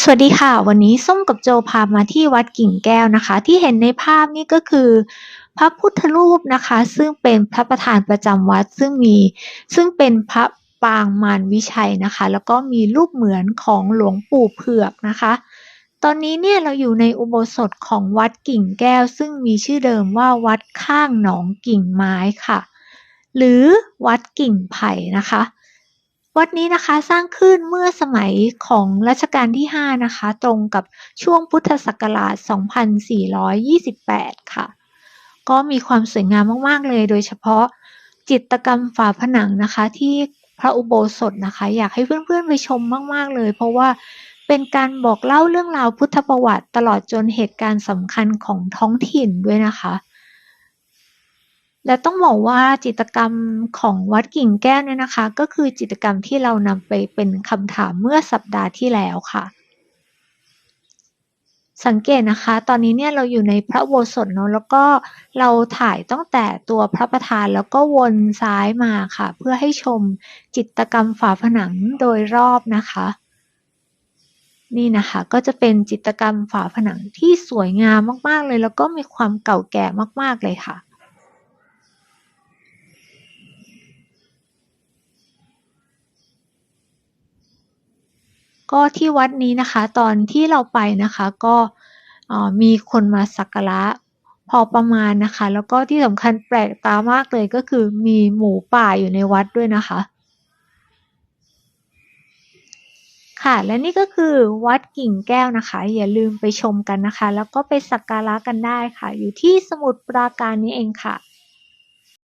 สวัสดีค่ะ วันนี้ส้มกับโจพามาที่วัดกิ่งแก้วนะคะ ที่เห็นในภาพนี่ก็คือ พระพุทธรูปนะคะ ซึ่งเป็นพระประธานประจำวัดซึ่งมี ซึ่งเป็นพระปางมารวิชัยนะคะ แล้วก็มีรูปเหมือนของหลวงปู่เผือกนะคะ ตอนนี้เนี่ยเราอยู่ในอุโบสถของวัดกิ่งแก้ว ซึ่งมีชื่อเดิมว่าวัดข้างหนองกิ่งไม้ค่ะ หรือวัดกิ่งไผ่นะคะ วัดนี้นะคะสร้างขึ้นเมื่อสมัยของรัชกาลที่ 5 นะคะ ตรงกับช่วงพุทธศักราช 2428 ค่ะ ก็มีความสวยงามมาก ๆ เลย โดยเฉพาะจิตกรรมฝาผนังนะคะ ที่พระอุโบสถนะคะ อยากให้เพื่อน ๆ ไปชมมาก ๆ เลย เพราะว่าเป็นการบอกเล่าเรื่องราวพุทธประวัติตลอดจนเหตุการณ์สำคัญของท้องถิ่นด้วยนะคะ และต้องบอกว่าจิตกรรมของวัดกิ่งแก้วเนี่ยนะคะ ก็คือจิตกรรมที่เรานำไปเป็นคำถามเมื่อสัปดาห์ที่แล้วค่ะ สังเกตนะคะ ตอนนี้เนี่ยเราอยู่ในพระโบสถเนาะแล้วก็เราถ่ายตั้งแต่ตัวพระประธานแล้วก็วนซ้ายมาค่ะ เพื่อให้ชมจิตกรรมฝาผนังโดยรอบนะคะ นี่นะคะก็จะเป็นจิตกรรมฝาผนังที่สวยงามมากๆเลย แล้วก็มีความเก่าแก่มากๆเลยค่ะ ก็ที่วัดนี้นะคะ ตอนที่เราไปนะคะก็มีคนมาสักการะพอประมาณนะคะ แล้วก็ที่สำคัญแปลกตามากเลยก็คือมีหมูป่าอยู่ในวัดด้วยนะคะ ค่ะ และนี่ก็คือวัดกิ่งแก้วนะคะ อย่าลืมไปชมกันนะคะ แล้วก็ไปสักการะกันได้ค่ะ อยู่ที่สมุทรปราการนี้เองค่ะ